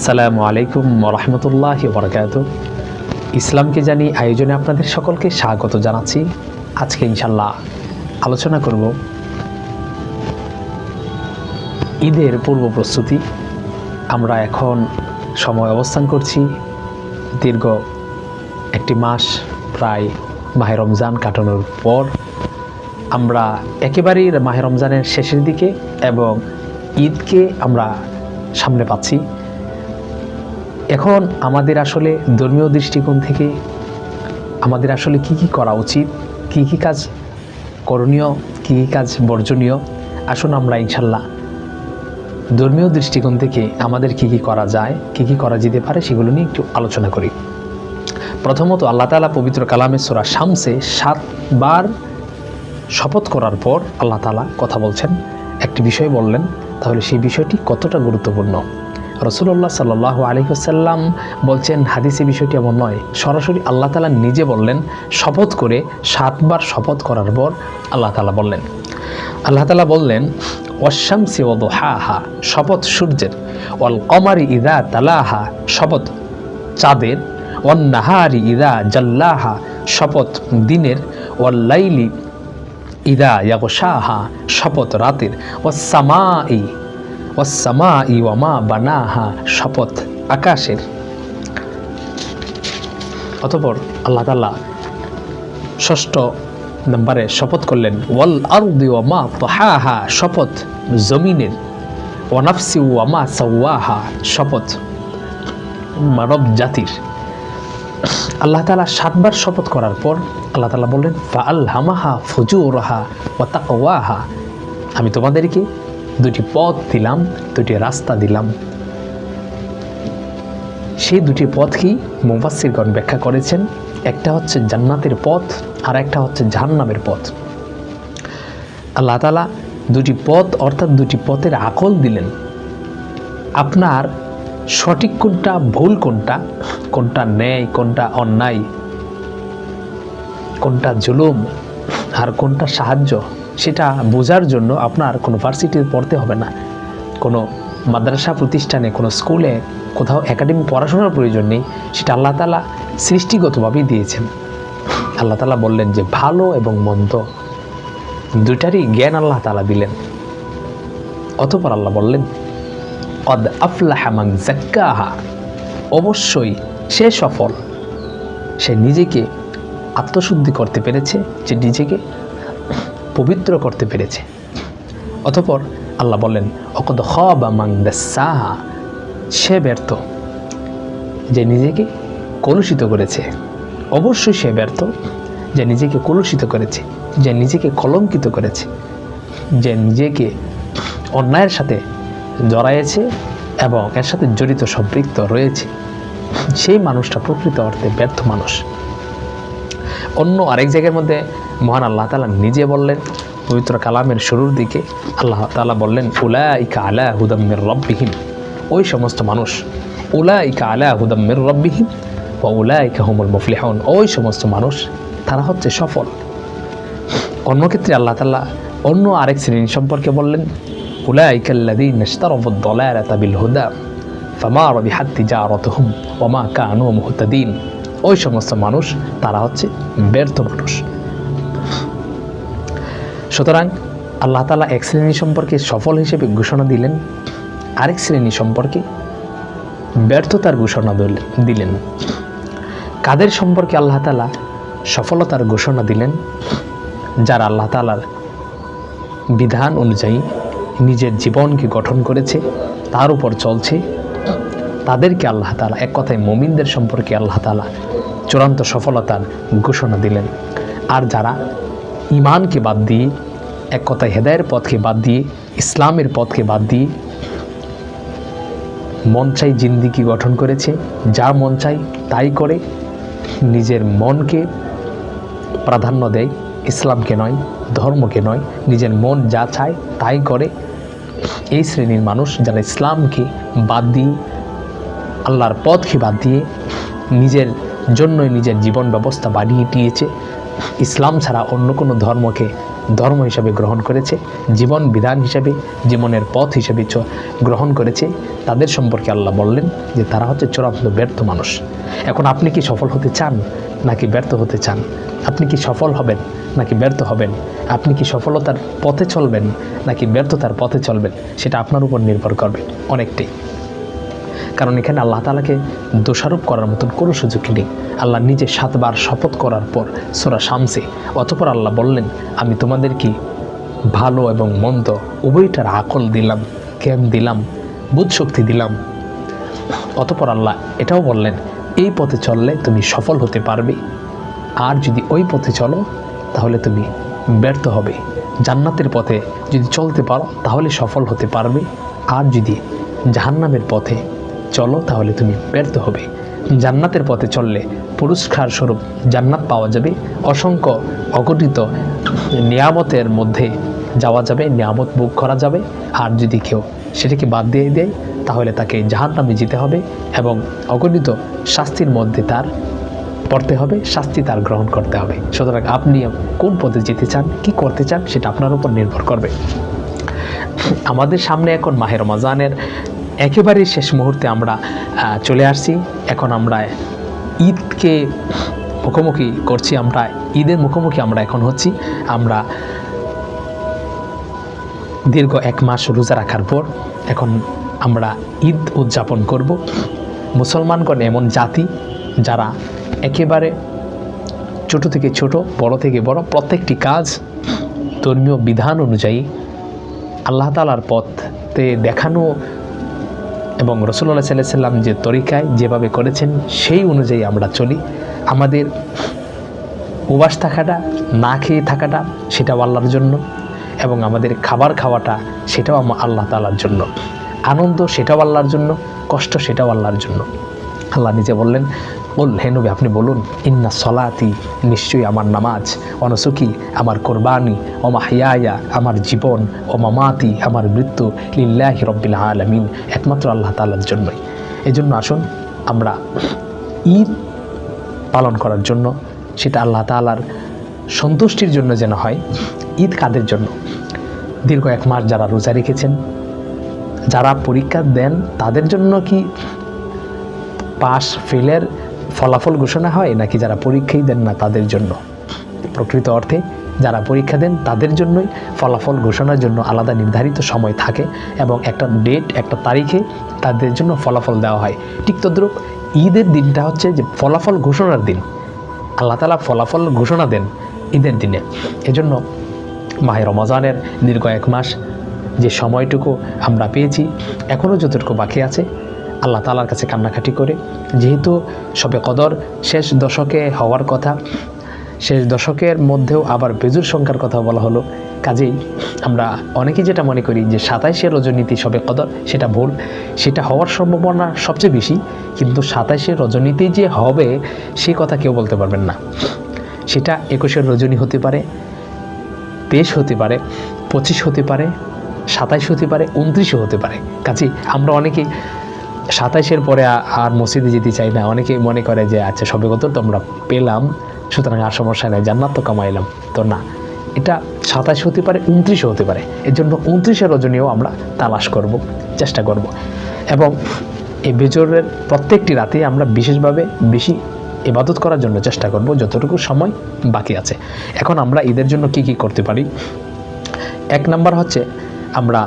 আসসালামু আলাইকুম রহমতুল্লাহ বরকাত ইসলামকে জানি আয়োজনে আপনাদের সকলকে স্বাগত জানাচ্ছি। আজকে ইনশাল্লাহ আলোচনা করব ঈদের পূর্ব প্রস্তুতি। আমরা এখন সময় অবস্থান করছি। দীর্ঘ একটি মাস প্রায় মাহে রমজান কাটানোর পর আমরা একেবারেই মাহে রমজানের শেষের দিকে এবং ঈদকে আমরা সামনে পাচ্ছি। এখন আমাদের আসলে ধর্মীয় দৃষ্টিকোণ থেকে আমাদের আসলে কি কি করা উচিত, কি কি কাজ করণীয়, কি কি কাজ বর্জনীয়, আসুন আমরা ইনশাল্লাহ ধর্মীয় দৃষ্টিকোণ থেকে আমাদের কি কি করা যায়, কি কি করা যেতে পারে সেগুলো নিয়ে একটু আলোচনা করি। প্রথমত আল্লাহ তালা পবিত্র কালামে সোরা শামসে সাতবার শপথ করার পর আল্লাহ তালা কথা বলছেন, একটি বিষয় বললেন, তাহলে সেই বিষয়টি কতটা গুরুত্বপূর্ণ? রসুল্লাহ সাল্লাহ আলহিহাসাল্লাম বলছেন, হাদিসে বিষয়টি এমন নয়। সরাসরি আল্লাহ তালা নিজে বললেন, শপথ করে সাতবার শপথ করার পর আল্লাহ তালা বললেন। আল্লাহ তালা বললেন ওয়াশামসি ওদ হা হা শপথ সূর্যের। অল কমারি ইদা তালাহা, শপথ চাঁদের। ওয়ান নাহারি ইদা জাল্লাহা, শপথ দিনের। ওয়াল লাইলি ইদা ইয়াগশাহা, শপথ রাতের। ও ই ওয়াসামা ই বানাহা, শপথ আকাশের। অতপর আল্লাহ তাল্লাহ ষষ্ঠ নম্বরে শপথ করলেন ওয়াল আরদি ওয়ামা তহাহা শপথ জমিনের। ওয়ানাফসি ওয়ামা সাওয়াহা শপথ মানব জাতির। আল্লাহ তালা সাতবার শপথ করার পর আল্লাহ তালা বললেন ফা আল হামাহা ফজুরহা ও তাকওয়াহা আমি তোমাদেরকে দুটি পথ দিলাম, দুটি রাস্তা দিলাম। সেই দুটি পথকেই মুবাসিরগণ ব্যাখ্যা করেছেন? একটা হচ্ছে জান্নাতের পথ, আর একটা হচ্ছে জাহান্নামের পথ। আল্লাহ তালা দুটি পথ, অর্থাৎ দুটি পথের আকল দিলেন। আপনার সঠিক কোনটা, ভুল কোনটা কোনটা ন্যায়, কোনটা অন্যায়, কোনটা জুলুম, আর কোনটা সাহায্য সেটা বোঝার জন্য আপনার কোনো ভার্সিটিতে পড়তে হবে না। কোনো মাদ্রাসা প্রতিষ্ঠানে, কোনো স্কুলে কোথাও একাডেমি পড়াশোনার প্রয়োজন নেই, সেটা আল্লাহ তালা সৃষ্টিগতভাবেই দিয়েছেন। আল্লাহ তালা বললেন যে, ভালো এবং মন্দ দুটারই জ্ঞান আল্লাহ তালা দিলেন। অতপর আল্লাহ বললেন, কদ আফলাহামাং জাক্কাহা অবশ্যই সে সফল। সে নিজেকে আত্মশুদ্ধি করতে পেরেছে যে নিজেকে পবিত্র করতে পেরেছে। অতপর আল্লাহ বললেন অকদ বা মাং সাহা সে ব্যর্থ। যে নিজেকে কলুষিত করেছে, অবশ্যই সে ব্যর্থ। যে নিজেকে কলুষিত করেছে, যে নিজেকে কলঙ্কিত করেছে, যে নিজেকে অন্যায়ের সাথে জড়াইয়েছে এবং এর সাথে জড়িত সম্পৃক্ত রয়েছে, সেই মানুষটা প্রকৃত অর্থে ব্যর্থ মানুষ। অন্য আরেক জায়গার মধ্যে মহান আল্লাহ তালা নিজে বললেন, পবিত্র কালামের শুরুর দিকে আল্লাহ তালা বললেন উলা ইকা আলা হুদাম্মির রব্বিহীন ওই সমস্ত মানুষ উলা ইকা আলা হুদাম্মির রব্বিহীন বা উলা ইকা হুমুল মুফলিহন। ওই সমস্ত মানুষ, তারা হচ্ছে সফল। অন্য ক্ষেত্রে আল্লাহ তালা অন্য আরেক শ্রেণি সম্পর্কে বললেন উলাইকাল্লাদিন হুদা, ফমা রবি হাত্তি যা রত হুম ওমা কানু মুহতাদিন। ওই সমস্ত মানুষ, তারা হচ্ছে ব্যর্থ মানুষ। সুতরাং আল্লাহ তালা এক শ্রেণি সম্পর্কে সফল হিসেবে ঘোষণা দিলেন, আরেক শ্রেণি সম্পর্কে ব্যর্থতার ঘোষণা দিলেন। কাদের সম্পর্কে আল্লাহ তালা সফলতার ঘোষণা দিলেন? যারা আল্লাহ তালার বিধান অনুযায়ী নিজের জীবনকে গঠন করেছে, তার উপর চলছে। তাদেরকে আল্লাহ তালা এক কথায় মমিনদের সম্পর্কে আল্লাহ তালা চূড়ান্ত সফলতার ঘোষণা দিলেন। আর যারা ইমানকে বাদ দিয়ে, এক কথায় হেদায়ের পথকে বাদ দিয়ে, ইসলামের পথকে বাদ দিয়ে মন চাই জিন্দিগি গঠন করেছে, যা মন চাই তাই করে, নিজের মনকে প্রাধান্য দেয়, ইসলামকে নয়, ধর্মকে নয়, নিজের মন যা চায় তাই করে। এই শ্রেণির মানুষ যারা ইসলামকে বাদ দিয়ে আল্লাহর পথকে বাদ দিয়ে নিজের জন্যই নিজের জীবন ব্যবস্থা বাড়িয়ে দিয়েছে। ইসলাম ছাড়া অন্য কোনো ধর্মকে ধর্ম হিসাবে গ্রহণ করেছে, জীবন বিধান হিসাবে, জীবনের পথ হিসাবে গ্রহণ করেছে। তাদের সম্পর্কে আল্লাহ বললেন যে তারা হচ্ছে চূড়ান্ত ব্যর্থ মানুষ। এখন আপনি কি সফল হতে চান নাকি ব্যর্থ হতে চান? আপনি কি সফল হবেন নাকি ব্যর্থ হবেন? আপনি কি সফলতার পথে চলবেন নাকি ব্যর্থতার পথে চলবেন? সেটা আপনার উপর নির্ভর করবে অনেকটাই। কারণ এখানে আল্লাহ তালাকে দোষারোপ করার মতন কোনো সুযোগ নেই। আল্লাহ নিজে সাতবার শপথ করার পর সোরা শামসে, অতপর আল্লাহ বললেন, আমি তোমাদেরকে ভালো এবং মন্দ উভয়টার আকল দিলাম, জ্ঞান দিলাম, বুধশক্তি দিলাম? অতপর আল্লাহ এটাও বললেন, এই পথে চললে তুমি সফল হতে পারবে। আর যদি ওই পথে চলো, তাহলে তুমি ব্যর্থ হবে। জান্নাতের পথে যদি চলতে পারো, তাহলে সফল হতে পারবে। আর যদি জাহান্নামের পথে চলো তাহলে তুমি ব্যর্থ হবে। জান্নাতের পথে চললে পুরস্কার স্বরূপ জান্নাত পাওয়া যাবে। অসংখ্য অগঠিত নিয়ামতের মধ্যে যাওয়া যাবে, নিয়ামত ভোগ করা যাবে। আর যদি কেউ সেটাকে বাদ দিয়ে দেয়, তাহলে তাকে জাহান্নামে যেতে হবে এবং অগণিত শাস্তির মধ্যে তার পড়তে হবে, শাস্তি তার গ্রহণ করতে হবে। সুতরাং আপনি কোন পথে যেতে চান, কি করতে চান, সেটা আপনার উপর নির্ভর করবে। আমাদের সামনে এখন মাহের রমাজানের একেবারে শেষ মুহূর্তে আমরা চলে আসছি। এখন আমরা ঈদকে মুখোমুখি করছি, আমরা ঈদের মুখোমুখি আমরা এখন হচ্ছি। আমরা দীর্ঘ এক মাস রোজা রাখার পর এখন আমরা ঈদ উদযাপন করব। মুসলমানগণ এমন জাতি যারা একেবারে ছোট থেকে ছোট, বড় থেকে বড় প্রত্যেকটি কাজ ধর্মীয় বিধান অনুযায়ী আল্লাহ তালার পথে দেখানো এবং রসুল্লাহ সাল্লাহ সাল্লাম যে তরিকায় যেভাবে করেছেন, সেই অনুযায়ী আমরা চলি। আমাদের উপবাস থাকাটা, না খেয়ে থাকাটা, সেটাও আল্লাহর জন্য এবং আমাদের খাবার খাওয়াটা, সেটাও আমার আল্লাহ তালার জন্য। আনন্দ সেটাও আল্লাহর জন্য, কষ্ট সেটাও আল্লাহর জন্য। আল্লাহ নিজে বললেন বল হে নবী, আপনি বলুন, ইন্না সলাতি নিশ্চয়ই আমার নামাজ অনসুকি আমার কোরবানি, ও মাহিয়া আমার জীবন, ও মামাতি আমার মৃত্যু লিল্লাহি রব্বিল আলমিন। একমাত্র আল্লাহ তালার জন্যই। এই জন্য আসুন, আমরা ঈদ পালন করার জন্য, সেটা আল্লাহ তালার সন্তুষ্টির জন্য যেন হয়, ঈদ কাদের জন্য? দীর্ঘ এক মাস যারা রোজা রেখেছেন, যারা পরীক্ষা দেন, তাদের জন্য কি পাস ফেলের ফলাফল ঘোষণা হয় নাকি যারা পরীক্ষাই দেন না তাদের জন্য? প্রকৃত অর্থে, যারা পরীক্ষা দেন তাদের জন্যই ফলাফল ঘোষণার জন্য আলাদা নির্ধারিত সময় থাকে এবং একটা ডেট, একটা তারিখে তাদের জন্য ফলাফল দেওয়া হয়। ঠিক তদ্রুপ, ঈদের দিনটা হচ্ছে যে ফলাফল ঘোষণার দিন। আল্লাহ তালা ফলাফল ঘোষণা দেন ঈদের দিনে। এজন্য মাহে রমজানের দীর্ঘ এক মাস যে সময়টুকু আমরা পেয়েছি এখনও যতটুকু বাকি আছে আল্লাহ তালার কাছে কান্নাকাটি করে। যেহেতু সবে কদর শেষ দশকে হওয়ার কথা, শেষ দশকের মধ্যেও আবার বেজুর সংখ্যার কথা বলা হলো। কাজেই আমরা অনেকেই যেটা মনে করি যে সাতাইশে রজনীতি সবে কদর, সেটা ভুল। সেটা হওয়ার সম্ভাবনা সবচেয়ে বেশি, কিন্তু সাতাইশে রজনীতি যে হবে সেই কথা কেউ বলতে পারবেন না। সেটা একুশের রজনী হতে পারে, তেইশ হতে পারে, পঁচিশ হতে পারে, সাতাইশ হতে পারে, উনত্রিশও হতে পারে। কাজেই আমরা অনেকেই সাতাইশের পরে আর মসজিদে যেতে চাই না। অনেকেই মনে করে যে আচ্ছা সবে কত তো আমরা পেলাম, সুতরাং আর সমস্যা নেই, জান্নাত তো কামাইলাম। তো না, এটা সাতাশ হতে পারে, উনত্রিশও হতে পারে। এর জন্য উনত্রিশের রজনীও আমরা তালাশ করব, চেষ্টা করব। এবং এই বেজরের প্রত্যেকটি রাতে আমরা বিশেষভাবে বেশি ইবাদত করার জন্য চেষ্টা করব, যতটুকু সময় বাকি আছে। এখন আমরা ঈদের জন্য কি কি করতে পারি? এক নাম্বার হচ্ছে, আমরা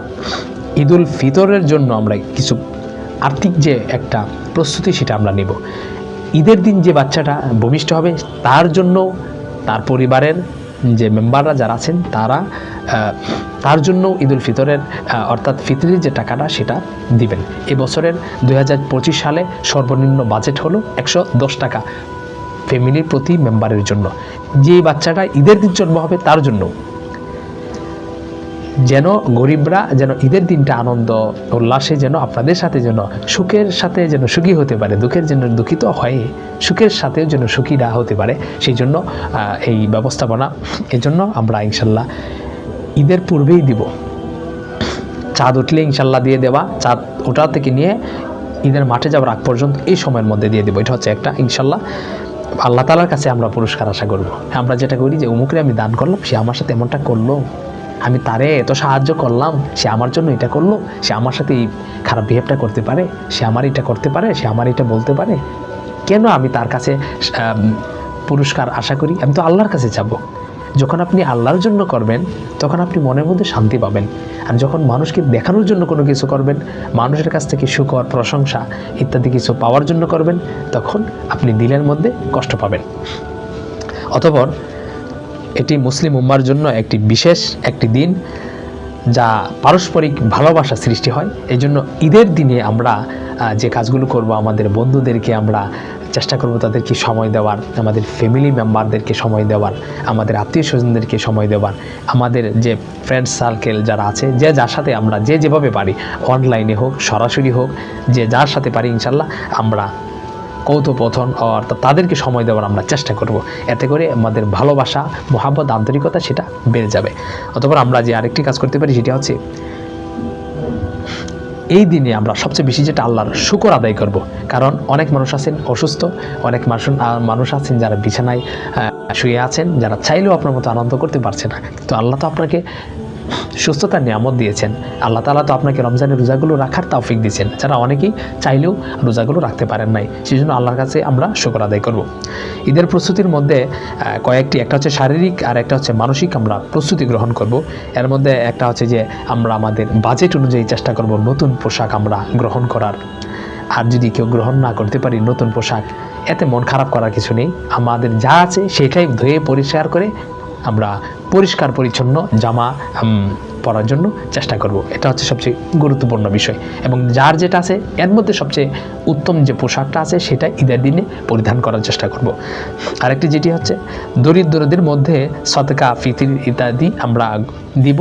ঈদুল ফিতরের জন্য আমরা কিছু আর্থিক যে একটা প্রস্তুতি সেটা আমরা নেব। ঈদের দিন যে বাচ্চাটা ভূমিষ্ঠ হবে, তার জন্য তার পরিবারের যে মেম্বাররা যারা আছেন, তারা তার জন্য ঈদুল ফিতরের অর্থাৎ ফিতরির যে টাকাটা সেটা দিবেন। এবছরের দুই সালে সর্বনিম্ন বাজেট হলো একশো দশ টাকা ফ্যামিলির প্রতি মেম্বারের জন্য। যে বাচ্চাটা ঈদের দিন জন্ম হবে, তার জন্য যেন গরিবরা যেন ঈদের দিনটা আনন্দ, উল্লাসে যেন আপনাদের সাথে যেন সুখের সাথে যেন সুখী হতে পারে, দুঃখের জন্য দুঃখিত হয়ে সুখের সাথেও যেন সুখীরা হতে পারে, সেই জন্য এই ব্যবস্থাপনা এজন্য আমরা ইনশাল্লাহ ঈদের পূর্বেই দিব। চাঁদ উঠলে ইনশাল্লাহ দিয়ে দেওয়া, চাঁদ ওটা থেকে নিয়ে ঈদের মাঠে যাওয়ার আগ পর্যন্ত এই সময়ের মধ্যে দিয়ে দেবো। এটা হচ্ছে একটা ইনশাল্লাহ আল্লাহ তালার কাছে আমরা পুরস্কার আশা করব। আমরা যেটা করি যে উমুকরে আমি দান করলাম, সে আমার সাথে এমনটা করল। আমি তারে এত সাহায্য করলাম, সে আমার জন্য এটা করল, সে আমার সাথে এই খারাপ বিহেভটা করতে পারে, সে আমার এটা করতে পারে, সে আমার এটা বলতে পারে। কেন আমি তার কাছে পুরস্কার আশা করি? আমি তো আল্লাহর কাছে যাব। যখন আপনি আল্লাহর জন্য করবেন, তখন আপনি মনের মধ্যে শান্তি পাবেন। আর যখন মানুষকে দেখানোর জন্য কোনো কিছু করবেন, মানুষের কাছ থেকে সুকর প্রশংসা ইত্যাদি কিছু পাওয়ার জন্য করবেন, তখন আপনি দিলের মধ্যে কষ্ট পাবেন। অতপর এটি মুসলিম উম্মার জন্য একটি বিশেষ একটি দিন যা পারস্পরিক ভালোবাসা সৃষ্টি হয়। এই জন্য ঈদের দিনে আমরা যে কাজগুলো করব, আমাদের বন্ধুদেরকে আমরা চেষ্টা করব তাদেরকে সময় দেওয়ার, আমাদের ফ্যামিলি মেম্বারদেরকে সময় দেওয়ার, আমাদের আত্মীয় স্বজনদেরকে সময় দেওয়ার, আমাদের যে ফ্রেন্ড সার্কেল যারা আছে, যে যার সাথে আমরা যে যেভাবে পারি অনলাইনে হোক, সরাসরি হোক, যে যার সাথে পারি ইনশাল্লাহ আমরা কৌতপথন অর্থাৎ তাদেরকে সময় দেওয়ার আমরা চেষ্টা করব। এতে করে আমাদের ভালোবাসা, মোহাব্বত, আন্তরিকতা সেটা বেড়ে যাবে। অতপর আমরা যে আরেকটি কাজ করতে পারি সেটা হচ্ছে, এই দিনে আমরা সবচেয়ে বেশি যেটা আল্লাহর শুকর আদায় করব। কারণ অনেক মানুষ আছেন অসুস্থ, অনেক মানুষ মানুষ আছেন যারা বিছানায় শুয়ে আছেন, যারা চাইলেও আপনার মতো আনন্দ করতে পারছে না। তো আল্লাহ তো আপনাকে সুস্থতার নিয়ামত দিয়েছেন। আল্লাহ তালা তো আপনাকে রমজানের রোজাগুলো রাখার তাওফিক দিয়েছেন। যারা অনেকেই চাইলেও রোজাগুলো রাখতে পারেন নাই। সেই জন্য আল্লাহর কাছে আমরা শুকর আদায় করব। ঈদের প্রস্তুতির মধ্যে কয়েকটি, একটা হচ্ছে শারীরিক আর একটা হচ্ছে মানসিক আমরা প্রস্তুতি গ্রহণ করব। এর মধ্যে একটা হচ্ছে যে আমরা আমাদের বাজেট অনুযায়ী চেষ্টা করব নতুন পোশাক আমরা গ্রহণ করার। আর যদি কেউ গ্রহণ না করতে পারি নতুন পোশাক, এতে মন খারাপ করার কিছু নেই। আমাদের যা আছে সেটাই ধুয়ে পরিষ্কার করে আমরা পরিষ্কার পরিচ্ছন্ন জামা পরার জন্য চেষ্টা করব। এটা হচ্ছে সবচেয়ে গুরুত্বপূর্ণ বিষয়। এবং যার যেটা আছে, এর মধ্যে সবচেয়ে উত্তম যে পোশাকটা আছে, সেটা ঈদের দিনে পরিধান করার চেষ্টা করব। আরেকটি যেটি হচ্ছে, দরিদ্রদের মধ্যে সতকা ফিতির ইত্যাদি আমরা দিব।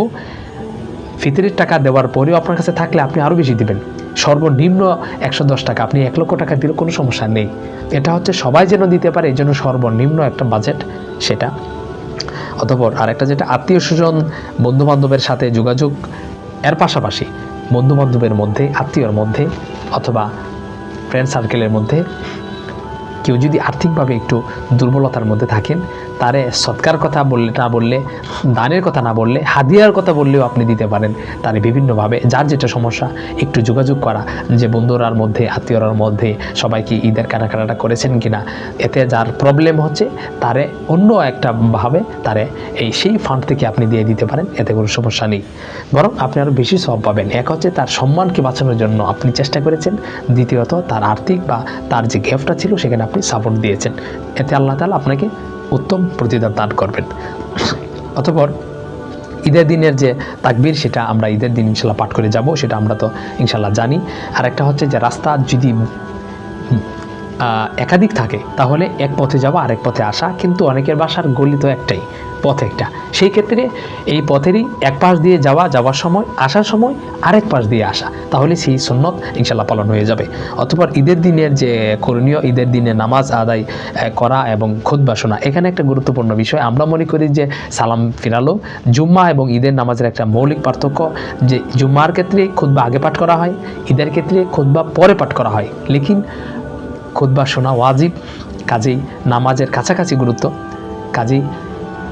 ফিতরের টাকা দেওয়ার পরেও আপনার কাছে থাকলে আপনি আরও বেশি দিবেন। সর্বনিম্ন একশো দশ টাকা, আপনি এক লক্ষ টাকা দিলে কোনো সমস্যা নেই। এটা হচ্ছে, সবাই যেন দিতে পারে এই জন্য সর্বনিম্ন একটা বাজেট, সেটা। অতপর আরেকটা যেটা আত্মীয় স্বজন বন্ধু বান্ধবের সাথে যোগাযোগ, এর পাশাপাশি বন্ধুবান্ধবের মধ্যে, আত্মীয়র মধ্যে অথবা ফ্রেন্ড সার্কেলের মধ্যে কেউ যদি আর্থিকভাবে একটু দুর্বলতার মধ্যে থাকেন তারে সৎকার কথা বললে, না বললে, দানের কথা না বললে, হাদিয়ার কথা বললেও আপনি দিতে পারেন। তারে বিভিন্নভাবে, যার যেটা সমস্যা, একটু যোগাযোগ করা যে বন্ধুরার মধ্যে, আত্মীয়রার মধ্যে সবাই কি ঈদের কাটাকাটা করেছেন কি না এতে যার প্রবলেম হচ্ছে, তারে অন্য একটা ভাবে তারে এই সেই ফান্ড থেকে আপনি দিয়ে দিতে পারেন, এতে কোনো সমস্যা নেই। বরং আপনি আরও বেশি সব পাবেন। এক হচ্ছে তার সম্মানকে বাঁচানোর জন্য আপনি চেষ্টা করেছেন। দ্বিতীয়ত, তার আর্থিক বা তার যে গ্যাপটা ছিল, সেখানে আপনি সাপোর্ট দিয়েছেন। এতে আল্লাহ তালা আপনাকে উত্তম প্রতিদান দান করবেন। অতপর ঈদের দিনের যে তাকবির, সেটা আমরা ঈদের দিন ইনশাল্লাহ পাঠ করে যাব, সেটা আমরা তো ইনশাল্লাহ জানি। আর একটা হচ্ছে যে রাস্তা যদি একাধিক থাকে, তাহলে এক পথে যাওয়া আরেক পথে আসা কিন্তু অনেকের বাসার গলি তো একটাই, পথ একটা। সেই ক্ষেত্রে এই পথেরই এক পাশ দিয়ে যাওয়া, যাওয়ার সময়, আসার সময় আরেক পাশ দিয়ে আসা, তাহলে সেই সুন্নত ইনশাল্লাহ পালন হয়ে যাবে। অতপর ঈদের দিনের যে করণীয়, ঈদের দিনে নামাজ আদায় করা এবং খুদ্া শোনা, এখানে একটা গুরুত্বপূর্ণ বিষয়। আমরা মনে করি যে সালাম ফিরালো, জুম্মা এবং ঈদের নামাজের একটা মৌলিক পার্থক্য যে জুম্মার ক্ষেত্রে খুদ্া আগে পাঠ করা হয়, ঈদের ক্ষেত্রে খুদ্া পরে পাঠ করা হয়। লেকিন খুতবা শোনা ওয়াজিব, কাজেই নামাজের কাছাকাছি গুরুত্ব। কাজেই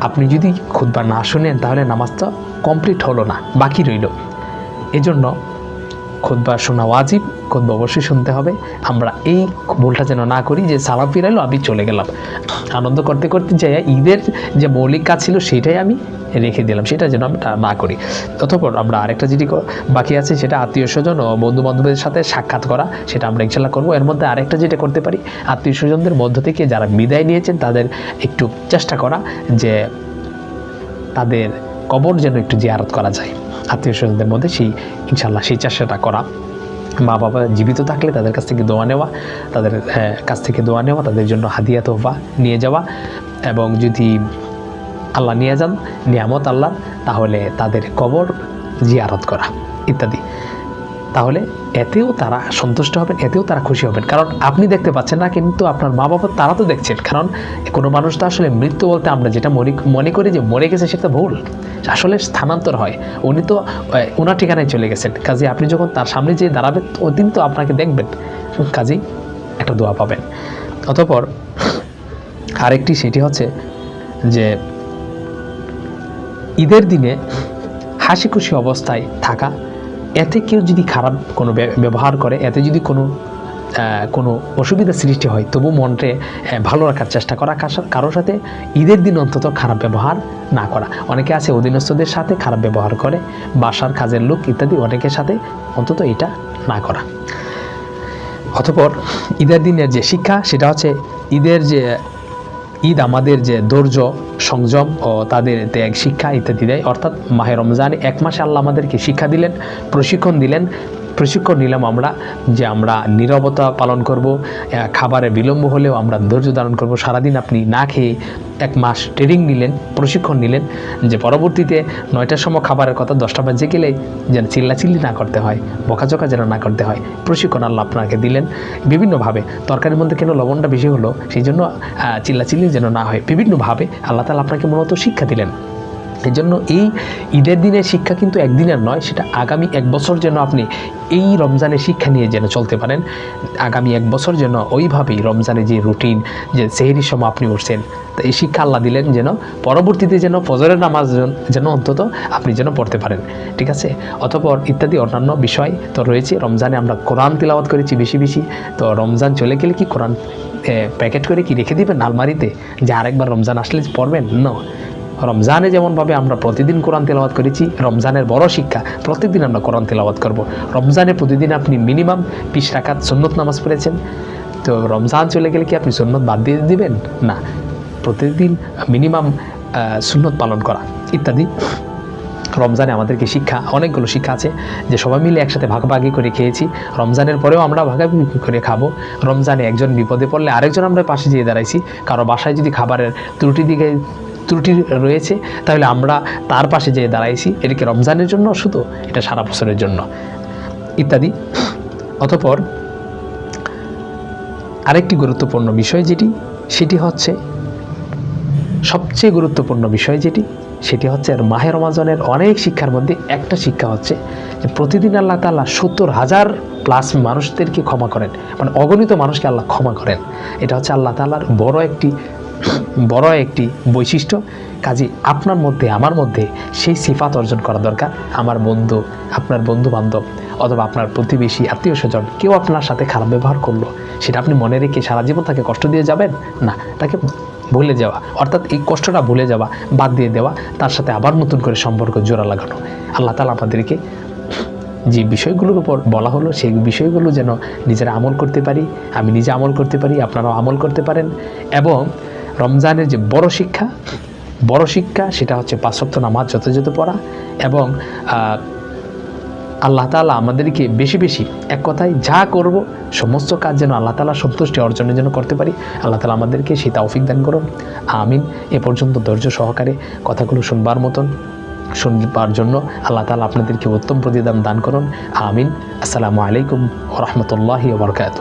আপনি যদি খুদ্া না শুনেন, তাহলে নামাজটা কমপ্লিট হলো না, বাকি রইল। এজন্য খুতবা শোনা ওয়াজিব খুতবা অবশ্যই শুনতে হবে। আমরা এই ভুলটা যেন না করি যে সালাম ফিরাইলো, আমি চলে গেলাম। আনন্দ করতে করতে যাই ঈদের যে মৌলিক কাজ ছিল সেটাই আমি রেখে দিলাম, সেটা যেন আমি না করি। অতপর আমরা আরেকটা যেটি বাকি আছে সেটা আত্মীয় স্বজন ও বন্ধু বান্ধবের সাথে সাক্ষাৎ করা, সেটা আমরা ইনশাল্লাহ করব। এর মধ্যে আরেকটা যেটা করতে পারি, আত্মীয় স্বজনদের মধ্য থেকে যারা বিদায় নিয়েছেন, তাদের একটু চেষ্টা করা যে তাদের কবর যেন একটু জিয়ারত করা যায়। আত্মীয় স্বজনদের মধ্যে সেই ইনশাল্লাহ সেই চেষ্টাটা করা। মা বাবা জীবিত থাকলে তাদের কাছ থেকে দোয়া নেওয়া, তাদের কাছ থেকে দোয়া নেওয়া, তাদের জন্য হাদিয়া তোফা নিয়ে যাওয়া এবং যদি আল্লাহ নিয়ে যান, নিয়ামত আল্লাহ, তাহলে তাদের কবর জিয়ারত করা, ইত্যাদি। তাহলে এতেও তারা সন্তুষ্ট হবেন, এতেও তারা খুশি হবেন। কারণ আপনি দেখতে পাচ্ছেন না, কিন্তু আপনার মা বাবা তারা তো দেখছেন। কারণ কোনো মানুষ তো আসলে মৃত্যু বলতে আমরা যেটা মনে মনে করি যে মরে গেছে সেটা ভুল। আসলে স্থানান্তর হয়। উনি তো ওনার ঠিকানায় চলে গেছেন। কাজে আপনি যখন তার সামনে যেয়ে দাঁড়াবেন ওই দিন তো আপনাকে দেখবেন। কাজেই একটা দোয়া পাবেন। অতপর আরেকটি সেটি হচ্ছে যে ঈদের দিনে হাসি খুশি অবস্থায় থাকা এতে কেউ যদি খারাপ কোনো ব্য- ব্যবহার করে, এতে যদি কোনো কোনো অসুবিধা সৃষ্টি হয়, তবু মনকে ভালো রাখার চেষ্টা করা কার- কারোর সাথে ঈদের দিন অন্তত খারাপ ব্যবহার না করা। অনেকে আছে অধীনস্থদের সাথে খারাপ ব্যবহার করে, বাসার কাজের লোক ইত্যাদি অনেকের সাথে অন্তত এটা না করা। অতপর ঈদের দিনের যে শিক্ষা, সেটা হচ্ছে ঈদের যে ঈদ আমাদের যে ধৈর্য, সংযম ও তাদের ত্যাগ, শিক্ষা ইত্যাদি দেয়। অর্থাৎ মাহে রমজান এক মাসে আল্লাহ আমাদেরকে শিক্ষা দিলেন, প্রশিক্ষণ দিলেন প্রশিক্ষণ নিলাম আমরা যে আমরা নীরবতা পালন করব খাবারে বিলম্ব হলেও আমরা ধৈর্য ধারণ করব। সারাদিন আপনি না খেয়ে এক মাস ট্রেনিং নিলেন, প্রশিক্ষণ নিলেন যে পরবর্তীতে নয়টার সময় খাবারের কথা, দশটা বাজে গেলে যেন চিল্লাচিল্লি না করতে হয়, বকাঝকা যেন না করতে হয়, প্রশিক্ষণ আল্লাহ আপনাকে দিলেন। বিভিন্নভাবে তরকারির মধ্যে কেন লবণটা বেশি হলো, সেই জন্য চিল্লাচিল্লি যেন না হয়, বিভিন্নভাবে আল্লাহ তালা আপনাকে মূলত শিক্ষা দিলেন। এই জন্য এই ঈদের দিনের শিক্ষা কিন্তু একদিনের নয়, সেটা আগামী এক বছর যেন আপনি এই রমজানের শিক্ষা নিয়ে যেন চলতে পারেন। আগামী এক বছর যেন ওইভাবেই রমজানের যে রুটিন যে সেহেরির সময় আপনি উঠছেন, তো এই শিক্ষা আল্লাহ দিলেন যেন পরবর্তীতে যেন ফজরের নামাজ যেন- অন্তত আপনি যেন পড়তে পারেন। ঠিক আছে? অতপর ইত্যাদি অন্যান্য বিষয় তো রয়েছে। রমজানে আমরা কোরআন তিলাওয়াত করেছি বেশি বেশি। তো রমজান চলে গেলে কি কোরআন প্যাকেট করে কি রেখে দিবেন আলমারিতে? যে আরেকবার রমজান আসলে পড়বেন? না। রমজানে যেমনভাবে আমরা প্রতিদিন কোরআন তেলাওয়াত করেছি, রমজানের বড় শিক্ষা প্রত্যেকদিন আমরা কোরআন তেলাওয়াত করব। রমজানে প্রতিদিন আপনি মিনিমাম বিশ রাকাত সুন্নত নামাজ পড়েছেন। তো রমজান চলে গেলে কি আপনি সুন্নত বাদ দিয়ে দিবেন? না, প্রতিদিন মিনিমাম সুন্নত পালন করা ইত্যাদি। রমজানে আমাদেরকে শিক্ষা, অনেকগুলো শিক্ষা আছে যে সবাই মিলে একসাথে ভাগাভাগি করে খেয়েছি। রমজানের পরেও আমরা ভাগাভাগি করে খাব। রমজানে একজন বিপদে পড়লে আরেকজন আমরা পাশে যেয়ে দাঁড়াইছি। কারও বাসায় যদি খাবারের ত্রুটি দিকে ত্রুটি রয়েছে, তাহলে আমরা তার পাশে যেয়ে দাঁড়াইছি। এটা কি রমজানের জন্য শুধু, এটা সারা বছরের জন্য। ইত্যাদি। অতপর আরেকটি গুরুত্বপূর্ণ বিষয় যেটি, সেটি হচ্ছে, সবচেয়ে গুরুত্বপূর্ণ বিষয় যেটি, সেটি হচ্ছে আর মাহের রমাজনের অনেক শিক্ষার মধ্যে একটা শিক্ষা হচ্ছে যে প্রতিদিন আল্লাহ তাআলা সত্তর হাজার প্লাস মানুষদেরকে ক্ষমা করেন। মানে অগণিত মানুষকে আল্লাহ ক্ষমা করেন। এটা হচ্ছে আল্লাহ তাআলার বড় একটি বড় একটি বৈশিষ্ট্য, কাজে আপনার মধ্যে, আমার মধ্যে সেই সিফাত অর্জন করা দরকার। আমার বন্ধু, আপনার বন্ধু বান্ধব অথবা আপনার প্রতিবেশী, আত্মীয় স্বজন, কেউ আপনার সাথে খারাপ ব্যবহার করল, সেটা আপনি মনে রেখে সারা জীবন তাকে কষ্ট দিয়ে যাবেন? না, তাকে ভুলে যাওয়া। অর্থাৎ এই কষ্টটা ভুলে যাওয়া, বাদ দিয়ে দেওয়া, তার সাথে আবার নতুন করে সম্পর্ক জোড়া লাগানো। আল্লাহ তালা আমাদেরকে যে বিষয়গুলোর উপর বলা হলো, সেই বিষয়গুলো যেন নিজেরা আমল করতে পারি, আমি নিজে আমল করতে পারি, আপনারাও আমল করতে পারেন এবং রমজানের যে বড় শিক্ষা বড় শিক্ষা সেটা হচ্ছে পাঁচক্ত নামাজ যথাযথ পড়া এবং আল্লাহ তালা আমাদেরকে বেশি বেশি এক কথায় যা করব, সমস্ত কাজ যেন আল্লাহ তালা সন্তুষ্টি অর্জনের জন্য করতে পারি। আল্লাহ তালা আমাদেরকে সেই তৌফিক দান করুন। আমিন। এ পর্যন্ত ধৈর্য সহকারে কথাগুলো শুনবার মতন, শুনবার জন্য আল্লাহ তালা আপনাদেরকে উত্তম প্রতিদান দান করুন। আমিন। আসসালামু আলাইকুম রহমতুল্লাহি ওবরকাত